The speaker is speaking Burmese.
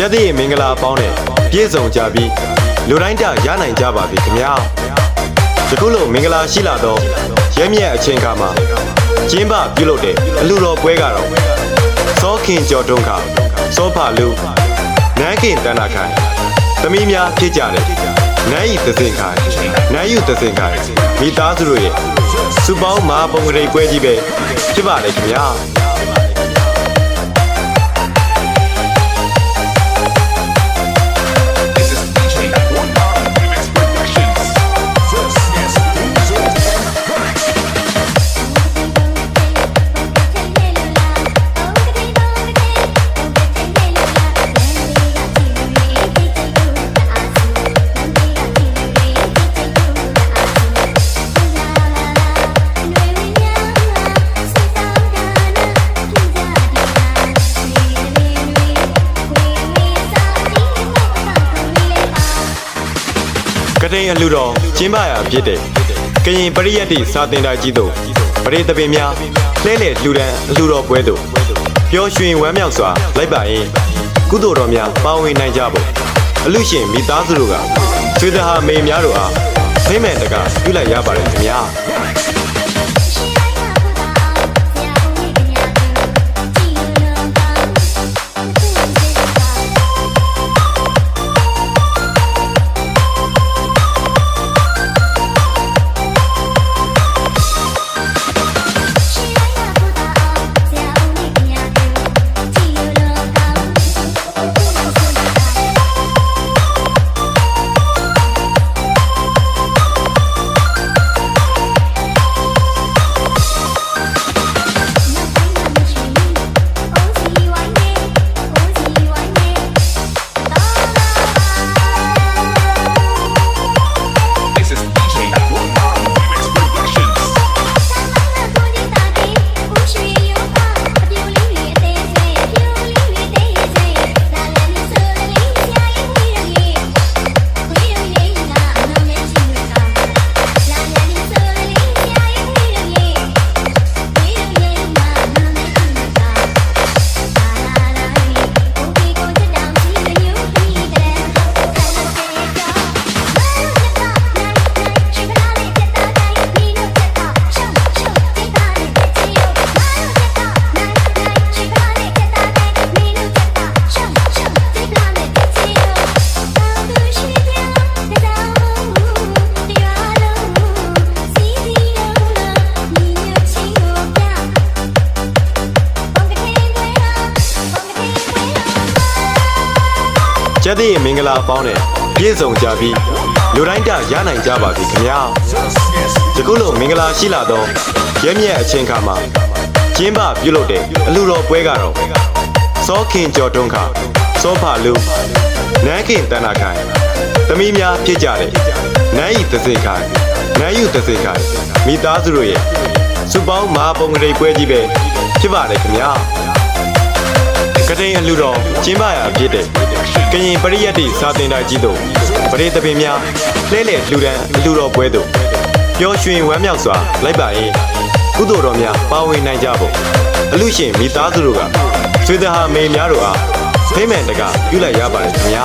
ကျက်သည့်မင်္ဂလာပေါင်းနဲ့ပြည့်စုံကြပြီးလူတိုင်းတရနိုင်ကြပါပြီခင်ဗျာယခုလိုမင်္ဂလာရှိလာသောရဲမြတ်အချိန်ခါမှာကျင်းပပြုလုပ်တဲ့အလူတော်ပွဲကတော့စောခင်ကျော်တွန်းခါစောဖာလူနန်းခင်တဏ္ဍခိုင်သမီးများဖြစ်ကြတယ်နန်းဤသစင်ခိုင်နန်းယူသစင်ခိုင်မိသားစုတို့ရဲ့စုပေါင်းမဟာပုံကလေးပွဲကြီးပဲဖြစ်ပါလေခင်ဗျာ တိန်အလူတော်ကျင်းပရာဖြစ်တဲ့ကရင်ပရိယတ်တိစာတင်တိုင်းကြီးတို့ပရိသပင်များလဲလေလှူဒန်းအလူတော်ပွဲတို့ပျော်ရွှင်ဝမ်းမြောက်စွာလိုက်ပါရင်ကုသိုလ်တော်များပါဝင်နိုင်ကြဖို့အလူရှင်မိသားစုတို့ကဆွေတဟာမေများတို့အားဖိမ့်မဲ့တကပြုလိုက်ရပါတယ်ခင်ဗျာ။ ကျက်သည့်မင်္ဂလာပေါင်းနဲ့ပြည့်စုံကြပြီးလူတိုင်းတရနိုင်ကြပါပြီခင်ဗျာယခုလိုမင်္ဂလာရှိလာသောရဲမြတ်အချိန်ခါမှာကျင်းပပြုလုပ်တဲ့အလူတော်ပွဲကတော့စောခင်ကျော်တွန်းခါစောဖာလူနန်းခင်တဏ္ဍခိုင်သမီးများဖြစ်ကြတယ်နန်းဤသစေခိုင်နန်းယူသစေခိုင်မိသားစုတို့ရဲ့စုပေါင်းမဟာပုံကလေးပွဲကြီးပဲဖြစ်ပါလေခင်ဗျာ ကတိန်အလူတော်ကျင်းပရာဖြစ်တဲ့ကရင်ပရိယတ်တိစာတင်တိုင်းကြီးတို့ပရိသပင်များလဲလေလှူဒန်းအလူတော်ပွဲတို့ပျော်ရွှင်ဝမ်းမြောက်စွာလိုက်ပါရင်ကုသိုလ်တော်များပါဝင်နိုင်ကြဖို့အလူရှင်မိသားစုတို့ကဆွေတဟာမေများတို့အားဖိမ့်မဲ့တကပြုလိုက်ရပါတယ်ခင်ဗျာ